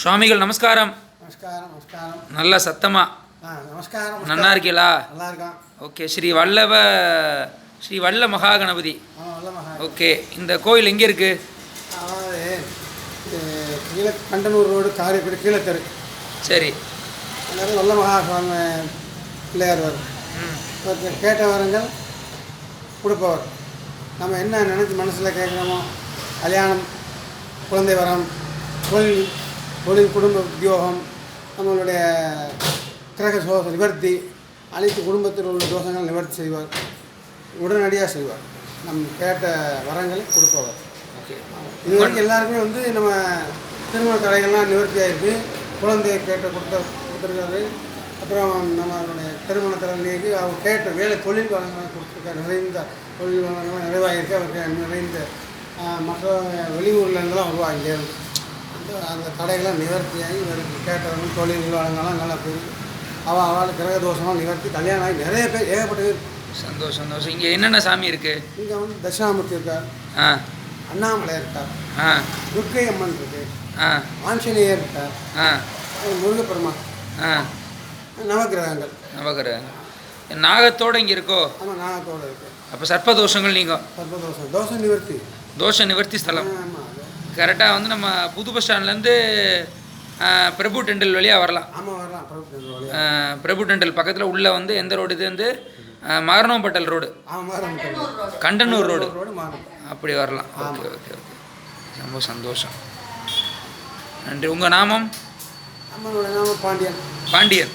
சுவாமிகள் நமஸ்காரம். நமஸ்காரம் நமஸ்காரம். நல்ல சத்தமா. நமஸ்காரம் நமஸ்காரம். இருக்கீங்களா நல்லா இருக்கான் ஓகே ஸ்ரீ வல்லவ ஸ்ரீ வல்ல மகாகணபதி. நல்ல மகா ஓகே இந்த கோயில் எங்கே இது கீழே கண்டனூர் ரோடு காரைக்குடி கீழே தெரு. சரி. அதாவது நல்ல மகா சுவாமி பிள்ளையார் வரும். ம். ஒருத்தர் கேட்ட வரங்கள் கொடுப்பவர். நம்ம என்ன நினச்சி மனசில் கேட்குறோமோ கல்யாணம் குழந்தை வரம் தொழில் தொழில் குடும்ப உத்தியோகம் நம்மளுடைய கிரக சோக நிவர்த்தி அனைத்து குடும்பத்தில் உள்ள தோஷங்கள் நிவர்த்தி செய்வார். உடனடியாக செய்வார். நம் கேட்ட வரங்களை கொடுப்பவர். ஓகே. இது வரைக்கும் எல்லாருக்குமே வந்து நம்ம திருமண தடைகள்லாம் நிவர்த்தி ஆயிருக்கு. குழந்தைய கேட்ட கொடுத்த கொடுத்துருக்காரு. அப்புறம் நம்மளுடைய நீக்கி அவர் கேட்ட வேலை தொழில் வளங்களை கொடுத்துருக்காரு. நிறைந்த தொழில் வளங்கள்லாம் நிறைவாகிருக்கு அவருக்கு நிறைந்த மற்ற வெளியூர்லேருந்துலாம் வருவாங்க இங்கேருந்து அந்த தடைகள்லாம் நிவர்த்தியாகி இவருக்கு கேட்டவங்க தொழில் வளங்கள்லாம் நல்லா போயிருக்கு அவள் அவள் கிரக தோஷம்லாம் நிவர்த்தி கல்யாணம் ஆகி நிறைய பேர் ஏகப்பட்ட பேர் சந்தோஷம் சந்தோஷம். இங்கே என்னென்ன சாமி இருக்குது இங்கே வந்து தட்சிணாமூர்த்தி இருக்கார். ஆ. அண்ணாமலை இருக்கார். ஆ. துர்க்கை அம்மன் இருக்கு. ஆ. ஆஞ்சநேயர் இருக்கார். ஆ. முருகப்பெருமா ஆ. நவகிரகங்கள். நவகிரகம். நாகத்தோடு இங்கே இருக்கோ? ஆமாம் நாகத்தோடு இருக்கு. அப்போ சர்ப்பதோஷங்கள் நீங்கள் சர்வதோஷம் தோஷ நிவர்த்தி. தோஷ நிவர்த்தி ஸ்தலம். ஆமாம் கரெக்டாக வந்து நம்ம புது பஸ் ஸ்டாண்ட்லேருந்து பிரபு டெண்டில் வழியாக வரலாம். பிரபு டெண்டில் பக்கத்தில் உள்ளே வந்து எந்த ரோடு இது வந்து ஆ, மகரணம்பட்டல் ரோடு கண்டனூர் ரோடு அப்படி வரலாம். Okay okay okay. ரொம்ப சந்தோஷம். நன்றி. உங்கள் நாமம் பாண்டியன். பாண்டியன்.